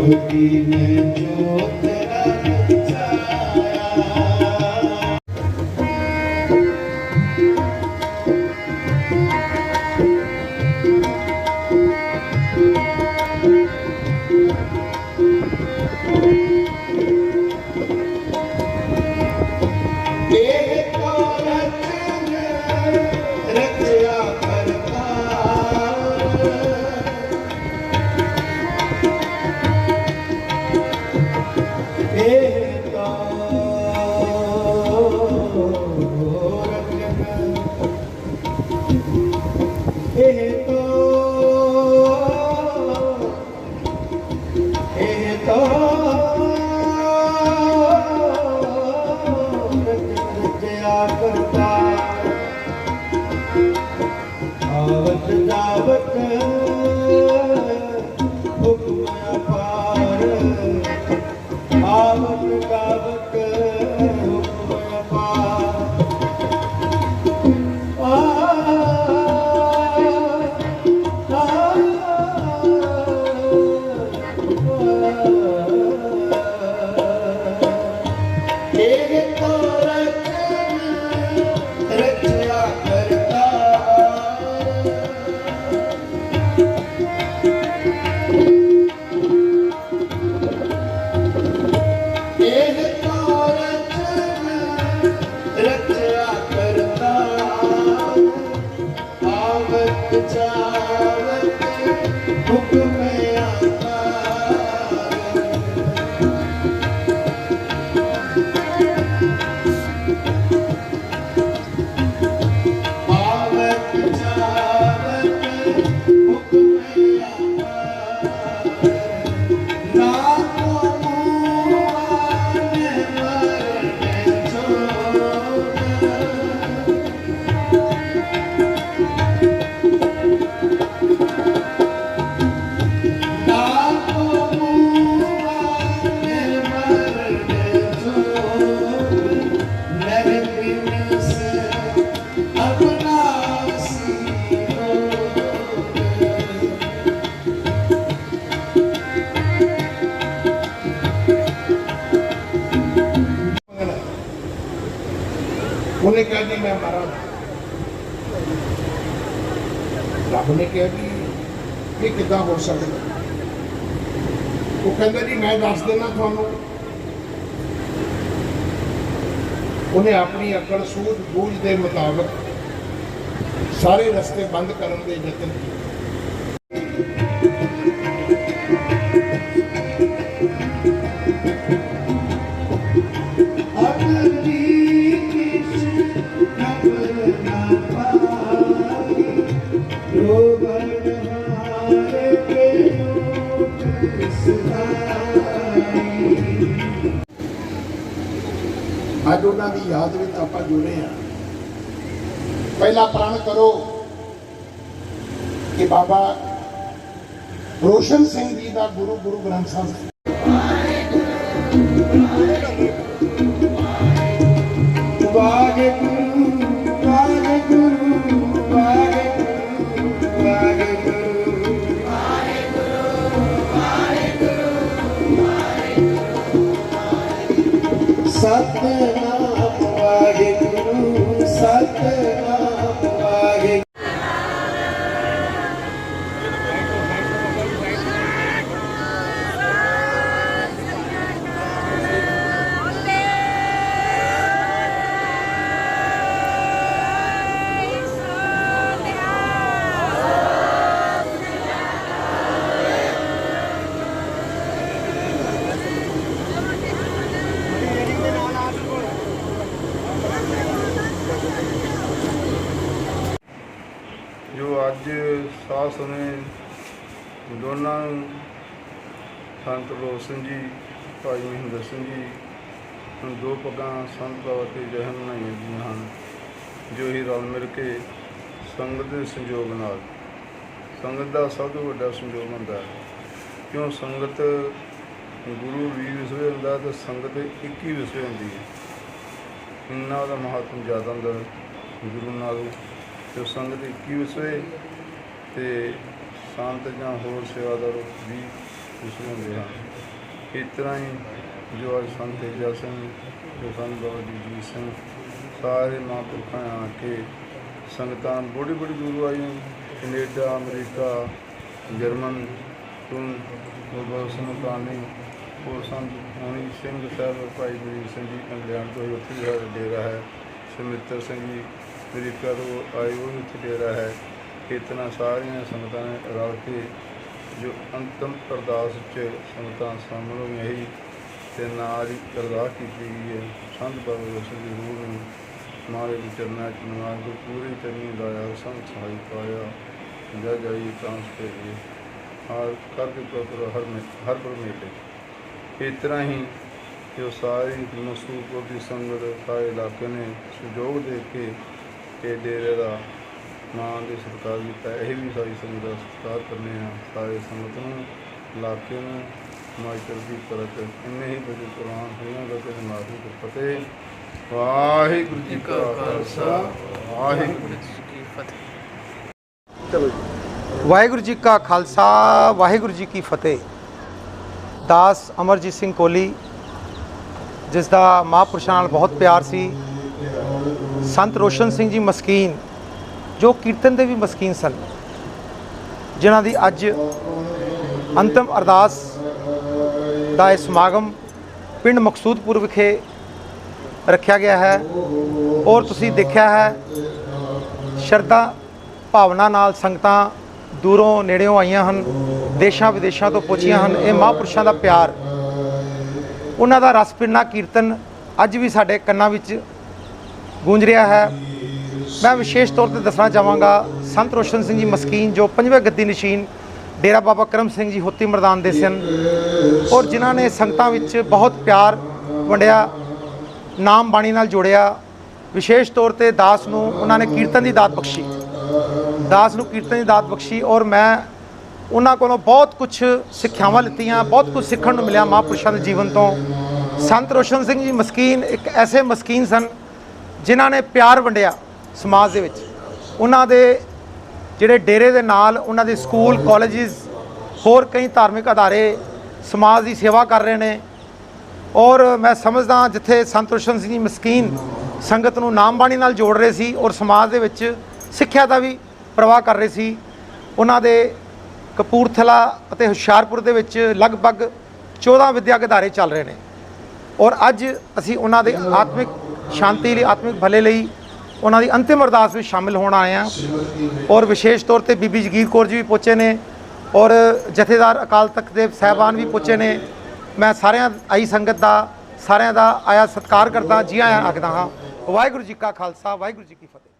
ज्योति में ज्योति ਉਹਨੇ ਕਿਹਾ ਜੀ, ਮੈਂ ਮਾਰਾਂ। ਰੱਬ ਨੇ ਕਿਹਾ ਜੀ, ਇਹ ਕਿੱਦਾਂ ਹੋ ਸਕਦਾ? ਉਹ ਕਹਿੰਦਾ ਜੀ, ਮੈਂ ਦੱਸ ਦਿੰਦਾ ਤੁਹਾਨੂੰ। ਉਹਨੇ ਆਪਣੀ ਅਕਲ ਸੂਝ ਬੂਝ ਦੇ ਮੁਤਾਬਕ ਸਾਰੇ ਰਸਤੇ ਬੰਦ ਕਰਨ ਦੇ ਯਤਨ ਕੀਤੇ। ਦੀ ਯਾਦ ਵਿੱਚ ਆਪਾਂ ਜੁੜੇ ਆ ਪਹਿਲਾ ਪ੍ਰਣ ਕਰੋ ਕਿ ਬਾਬਾ ਰੋਸ਼ਨ ਸਿੰਘ ਜੀ ਦਾ ਗੁਰੂ ਗੁਰੂ ਗ੍ਰੰਥ ਸਾਹਿਬ ਅੱਜ ਸਾਹ ਸਮੇਂ ਦੋਨਾਂ ਸੰਤ ਲੋਕ ਸਿੰਘ ਜੀ, ਭਾਈ ਮਹਿੰਦਰ ਸਿੰਘ ਜੀ, ਹੁਣ ਦੋ ਪੱਗਾਂ ਸੰਤ ਬਾਬਾ ਤੇ ਜਹਨ ਬਣਾਈਆਂ ਗਈਆਂ ਹਨ, ਜੋ ਹੀ ਰਲ ਮਿਲ ਕੇ ਸੰਗਤ ਦੇ ਸੰਯੋਗ ਨਾਲ, ਸੰਗਤ ਦਾ ਸਭ ਤੋਂ ਵੱਡਾ ਸੰਯੋਗ ਹੁੰਦਾ ਹੈ। ਕਿਉਂ ਸੰਗਤ ਗੁਰੂ ਵੀ ਵਿਸਵੇ ਹੁੰਦਾ ਤੇ ਸੰਗਤ ਇੱਕ ਹੀ ਵਿਸਵੇ ਹੁੰਦੀ ਹੈ। ਇਹਨਾਂ ਦਾ ਮਹੱਤਵ ਜ਼ਿਆਦਾ ਹੁੰਦਾ ਗੁਰੂ ਨਾਲੋਂ ਤੇ ਸੰਗਤ ਇੱਕ ਹੀ ਵਿਸਵੇ ਤੇ ਸੰਤ ਜਾਂ ਹੋਰ ਸੇਵਾਦਾਰ ਵੀ ਖੁਸ਼ੀ ਹੁੰਦੇ ਹਾਂ ਇਸ ਤਰ੍ਹਾਂ ਹੀ ਜੋ ਅੱਜ ਸੰਤ ਤੇਜਾ ਸਿੰਘ, ਜੋ ਸੰਤ ਬਾਬਾ ਜੀ ਸਿੰਘ, ਸਾਰੇ ਮਹਾਂਪੁਰਖਾਂ ਆ ਕੇ ਸੰਗਤਾਂ ਬੜੀ ਬੜੀ ਦੂਰੋਂ ਆਈਆਂ। ਕੈਨੇਡਾ, ਅਮਰੀਕਾ, ਜਰਮਨ ਤੋਂ ਬਾਬਾ ਸਮਕਾਨੀ ਹੋਰ ਸੰਤ ਹੋਣੀ ਸਿੰਘ ਸਾਹਿਬ, ਭਾਈ ਵੀਰ ਸਿੰਘ ਜੀ ਇੰਗਲੈਂਡ ਤੋਂ ਉੱਥੇ ਵੀ ਡੇਰਾ ਹੈ, ਸੁਮਿੱਤਰ ਸਿੰਘ ਜੀ ਅਮਰੀਕਾ ਤੋਂ ਆਏ ਉਹ ਵੀ ਡੇਰਾ ਹੈ ਇਤਨਾ ਸਾਰੀਆਂ ਸੰਗਤਾਂ ਨੇ ਰਲ ਕੇ ਜੋ ਅੰਤਮ ਅਰਦਾਸ ਚ ਸੰਗਤਾਂ ਸ਼ਾਮਲ ਹੋਈਆਂ ਸੀ ਤੇ ਨਾਲ ਹੀ ਅਰਦਾਸ ਕੀਤੀ ਗਈ ਹੈ। ਸੰਤ ਬਾਬਾ ਜੀ ਦੀ ਰੂਹ ਨੂੰ ਮਾਰੇ ਦੇ ਚਰਨਾਂ ਚ ਨਿਵਾਸ ਕੇ ਪੂਰੀ ਚਰਨੀ ਲਾਇਆ, ਸੰਤ ਸਹਾਈ ਪਾਇਆ, ਜਾ ਜਾਈ ਕਾਂਸ ਤੇ ਜੀ। ਹਾਰ ਕਰਕੇ ਪ੍ਰਭੂ ਹਰ ਮੇ, ਹਰ ਪਰਮੇਸ਼ਰ। ਇਸ ਤਰ੍ਹਾਂ ਹੀ ਜੋ ਸਾਰੀ ਮਸੂਪੁਰ ਦੀ ਸੰਗਤ ਸਾਰੇ ਇਲਾਕੇ ਨੇ ਸਹਿਯੋਗ ਦੇ ਕੇ ਇਹ ਡੇਰੇ ਦਾ ਮਾਂ ਦੇ ਸਤਿਕਾਰ ਕੀਤਾ। ਇਹ ਵੀ ਸਾਰੀ ਸੰਗਤ ਦਾ ਸਤਿਕਾਰ ਕਰਨੇ ਆ। ਸਾਰੇ ਸੰਗਤ ਨੂੰ ਇਲਾਕੇ ਨੂੰ ਮਾਇਕਲ ਦੀ ਕਰਤ ਇੰਨੇ ਹੀ ਬਜੇ ਕੁਰਾਨ ਹੋਈਆਂ ਦਾ ਤੇ ਮਾਫੀ ਤੇ ਫਤਿਹ। ਵਾਹਿਗੁਰੂ ਜੀ ਕਾ ਖਾਲਸਾ। ਵਾਹਿਗੁਰੂ ਜੀ ਕੀ ਫਤਿਹ। ਵਾਹਿਗੁਰੂ ਜੀ ਕਾ ਖਾਲਸਾ, ਵਾਹਿਗੁਰੂ ਜੀ ਕੀ ਫਤਿਹ। ਦਾਸ ਅਮਰਜੀਤ ਸਿੰਘ ਕੋਲੀ, ਜਿਸ ਦਾ ਮਹਾਂਪੁਰਸ਼ਾਂ ਨਾਲ ਬਹੁਤ ਪਿਆਰ ਸੀ। ਸੰਤ ਰੋਸ਼ਨ ਸਿੰਘ ਜੀ ਮਸਕੀਨ, ਜੋ ਕੀਰਤਨ ਦੇ ਵੀ ਮਸਕੀਨ ਸਨ, ਜਿਨ੍ਹਾਂ ਦੀ ਅੱਜ ਅੰਤਮ ਅਰਦਾਸ ਦਾ ਇਹ ਸਮਾਗਮ ਪਿੰਡ ਮਕਸੂਦਪੁਰ ਵਿਖੇ ਰੱਖਿਆ ਗਿਆ ਹੈ ਔਰ ਤੁਸੀਂ ਦੇਖਿਆ ਹੈ, ਸ਼ਰਧਾ ਭਾਵਨਾ ਨਾਲ ਸੰਗਤਾਂ ਦੂਰੋਂ ਨੇੜਿਓਂ ਆਈਆਂ ਹਨ, ਦੇਸ਼ਾਂ ਵਿਦੇਸ਼ਾਂ ਤੋਂ ਪਹੁੰਚੀਆਂ ਹਨ, ਇਹ ਮਹਾਂਪੁਰਸ਼ਾਂ ਦਾ ਪਿਆਰ। ਉਹਨਾਂ ਦਾ ਰਸ ਪਿੰਨਾ ਕੀਰਤਨ ਅੱਜ ਵੀ ਸਾਡੇ ਕੰਨਾਂ ਵਿੱਚ ਗੂੰਜ ਰਿਹਾ ਹੈ। ਮੈਂ ਵਿਸ਼ੇਸ਼ ਤੌਰ ਤੇ ਦੱਸਣਾ ਚਾਹਾਂਗਾ, ਸੰਤ ਰੋਸ਼ਨ ਸਿੰਘ ਜੀ ਮਸਕੀਨ, ਜੋ ਪੰਜਵੇਂ ਗੱਦੀ ਨਸ਼ੀਨ ਡੇਰਾ ਬਾਬਾ ਕਰਮ ਸਿੰਘ ਜੀ ਹੋਤੀ ਮਰਦਾਨ ਦੇ ਸਨ ਔਰ ਜਿਨ੍ਹਾਂ ਨੇ ਸੰਗਤਾਂ ਵਿੱਚ ਬਹੁਤ ਪਿਆਰ ਵੰਡਿਆ, ਨਾਮ ਬਾਣੀ ਨਾਲ ਜੋੜਿਆ, ਵਿਸ਼ੇਸ਼ ਤੌਰ ਤੇ ਦਾਸ ਨੂੰ ਉਹਨਾਂ ਨੇ ਕੀਰਤਨ ਦੀ ਦਾਤ ਬਖਸ਼ੀ। ਦਾਸ ਨੂੰ ਕੀਰਤਨ ਦੀ ਦਾਤ ਬਖਸ਼ੀ ਔਰ ਮੈਂ ਉਹਨਾਂ ਕੋਲੋਂ ਬਹੁਤ ਕੁਝ ਸਿੱਖਿਆਵਾਂ ਲਿੱਤੀਆਂ, ਬਹੁਤ ਕੁਝ ਸਿੱਖਣ ਨੂੰ ਮਿਲਿਆ ਮਹਾਂਪੁਰਸ਼ਾਂ ਦੇ ਜੀਵਨ ਤੋਂ। ਸੰਤ ਰੋਸ਼ਨ ਸਿੰਘ ਜੀ ਮਸਕੀਨ ਇੱਕ ਐਸੇ ਮਸਕੀਨ ਸਨ ਜਿਨ੍ਹਾਂ ਨੇ ਪਿਆਰ ਵੰਡਿਆ ਸਮਾਜ ਦੇ ਵਿੱਚ, ਉਹਨਾਂ ਦੇ ਜਿਹੜੇ ਡੇਰੇ ਦੇ ਨਾਲ ਉਹਨਾਂ ਦੇ ਸਕੂਲ ਕਾਲਜਿਸ ਹੋਰ ਕਈ ਧਾਰਮਿਕ ਅਦਾਰੇ ਸਮਾਜ ਦੀ ਸੇਵਾ ਕਰ ਰਹੇ ਨੇ। ਔਰ ਮੈਂ ਸਮਝਦਾ ਜਿੱਥੇ ਸੰਤ ਰੋਸ਼ਨ ਸਿੰਘ ਜੀ ਮਸਕੀਨ ਸੰਗਤ ਨੂੰ ਨਾਮ ਬਾਣੀ ਨਾਲ ਜੋੜ ਰਹੇ ਸੀ ਔਰ ਸਮਾਜ ਦੇ ਵਿੱਚ ਸਿੱਖਿਆ ਦਾ ਵੀ ਪ੍ਰਵਾਹ ਕਰ ਰਹੇ ਸੀ, ਉਹਨਾਂ ਦੇ ਕਪੂਰਥਲਾ ਅਤੇ ਹੁਸ਼ਿਆਰਪੁਰ ਦੇ ਵਿੱਚ ਲਗਭਗ 14 ਵਿਦਿਅਕ ਅਦਾਰੇ ਚੱਲ ਰਹੇ ਨੇ। ਔਰ ਅੱਜ ਅਸੀਂ ਉਹਨਾਂ ਦੇ ਆਤਮਿਕ ਸ਼ਾਂਤੀ ਲਈ, ਆਤਮਿਕ ਭਲੇ ਲਈ ਉਹਨਾਂ ਦੀ ਅੰਤਿਮ ਅਰਦਾਸ ਵਿੱਚ ਸ਼ਾਮਿਲ ਹੋਣ ਆਏ ਹਾਂ। ਔਰ ਵਿਸ਼ੇਸ਼ ਤੌਰ ਤੇ ਬੀਬੀ ਜਗੀਰ ਕੌਰ ਜੀ ਵੀ ਪਹੁੰਚੇ ਨੇ ਔਰ ਜਥੇਦਾਰ ਅਕਾਲ ਤਖਤ ਦੇ ਸਹਿਬਾਨ ਵੀ ਪਹੁੰਚੇ ਨੇ। ਮੈਂ ਸਾਰਿਆਂ ਆਈ ਸੰਗਤ ਦਾ, ਸਾਰਿਆਂ ਦਾ ਆਇਆ ਸਤਿਕਾਰ ਕਰਦਾ, ਜੀ ਆਇਆਂ ਆਖਦਾ ਹਾਂ। ਵਾਹਿਗੁਰੂ ਜੀ ਕਾ ਖਾਲਸਾ, ਵਾਹਿਗੁਰੂ ਜੀ ਕੀ ਫਤਿਹ।